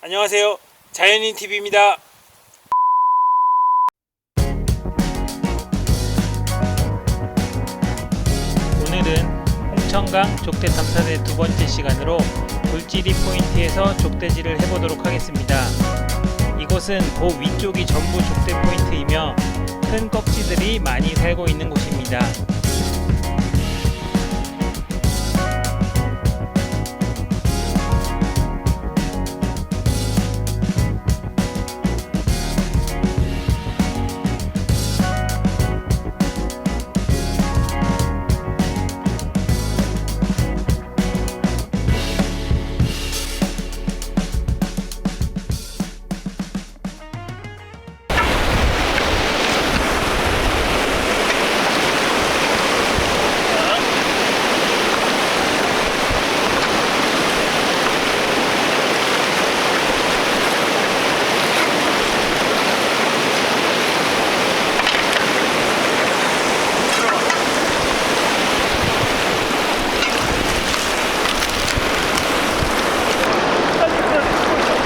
안녕하세요. 자연인 TV입니다. 오늘은 홍천강 족대 탐사대 두 번째 시간으로 돌지리 포인트에서 족대지를 해보도록 하겠습니다. 이곳은 그 위쪽이 전부 족대 포인트이며 큰 꺽지들이 많이 살고 있는 곳입니다.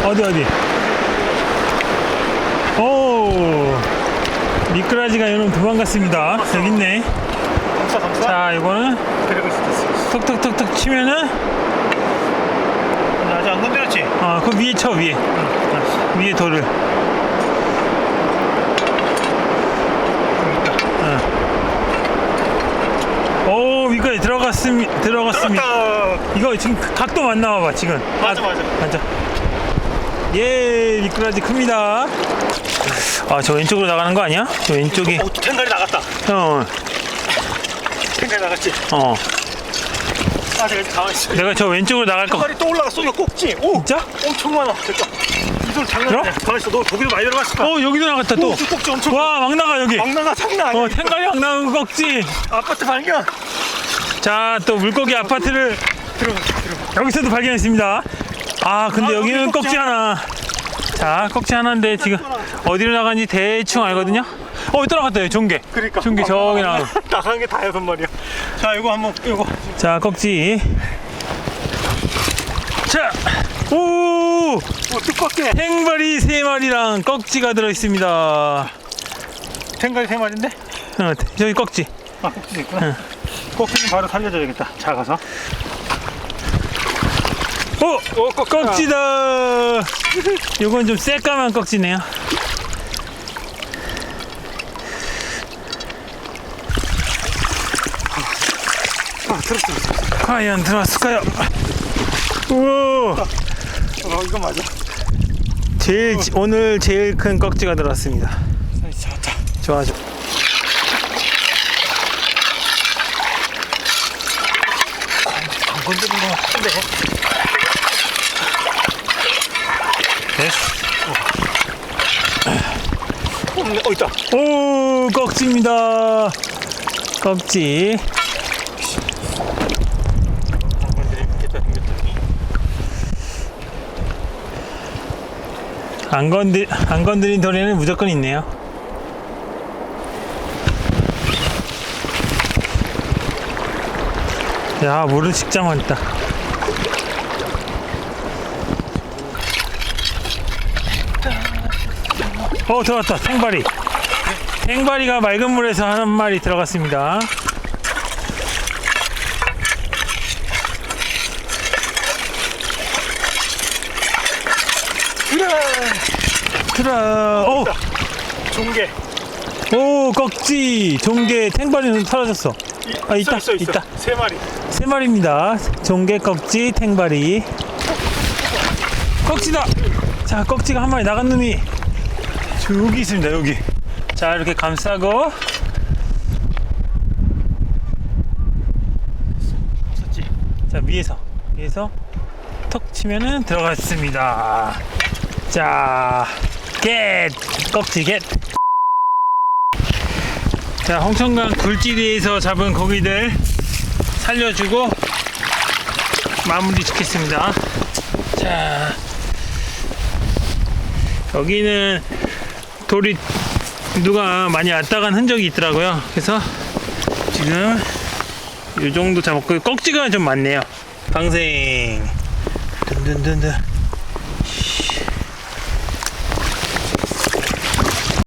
어디 어디? 오 미꾸라지가 이놈 도망갔습니다. 여기 있네. 감사 감사 자 이거는 톡톡톡톡 치면은 아직 안 건드렸지? 어그 위에 쳐 위에 위에 돌을. 오 들어갔습니다. 들어갔습니다. 이거 지금 각도 안 나와봐 지금. 맞아 맞아 맞아. 예 미꾸라지 큽니다. 아 저 왼쪽으로 나가는 거 아니야? 저 왼쪽이. 어 탱갈이 나갔다 어. 탱갈이 나갔지 어. 아 제가 지금 가만있어 내가 저 왼쪽으로 나갈 거. 탱갈이 또 올라갔어 이거 꼭지 오 진짜? 엄청 많아 됐다 이들 장난 아니야 그럼? 가만있어 너 저기도 많이 들어갔을 거야 어 여기도 나갔다 또. 오, 저 꼭지 엄청 와 막 나가 여기. 막 나가 장난 아니야 어 탱갈이 막 나오는 꺽지. 아파트 발견 자 또 물고기 아파트를 들어가 들어가 여기서도 발견했습니다. 아 근데 아, 여기는 여기 꺽지 하나. 자 꺽지 하나인데 지금 어디로 나간지 대충 알거든요. 어 여기 종개. 그러니까 종개 저기 나가. 나간 게 다 여섯 마리야 자 이거 한번 이거 자 꺽지. 자 오. 오 두껍게 탱발이 세 마리랑 꺽지가 들어 있습니다. 탱갈이 세 마리인데 어, 저기 꺽지. 아 꼭지도 있구나 꼭지는 바로 살려줘야겠다 작아서 어, 오 꺽지다 꺽지다. 요건 좀 새까만 꺽지네요. 아 들었어 들었어 과연 들어왔을까요? 우와, 어 이거 맞아 제일 오늘 제일 큰 꺽지가 들어왔습니다. 사이즈 잡았다 좋아, 좋아. 안 건드린 거 같은데 됐 어. 어 있다 오, 꺽지입니다. 꺽지. 안 건드 안 건드린 돌에는 무조건 있네요. 야, 물을 직접 많다. 어, 들어왔다. 탱바리. 탱바리가 맑은 물에서 한 마리 들어갔습니다. 그래 들어. 오, 종개 오, 꺽지. 종개 탱바리는 털어졌어. 아, 있다, 있어, 있어. 있다. 세 마리 세 마리입니다. 종개 꺽지 탱바리. 꺽지다. 자, 꺽지가 한 마리 나간 놈이 저기 있습니다. 여기. 자, 이렇게 감싸고 자 위에서 위에서 톡 치면은 들어갔습니다. 자, 겟 꺽지 겟. 자, 홍천강 굴지리에서 잡은 고기들 살려주고 마무리 짓겠습니다. 자, 여기는 돌이 누가 많이 왔다 간 흔적이 있더라고요. 그래서 지금 이 정도 잡았고 꺽지가 좀 많네요. 방생 든든든든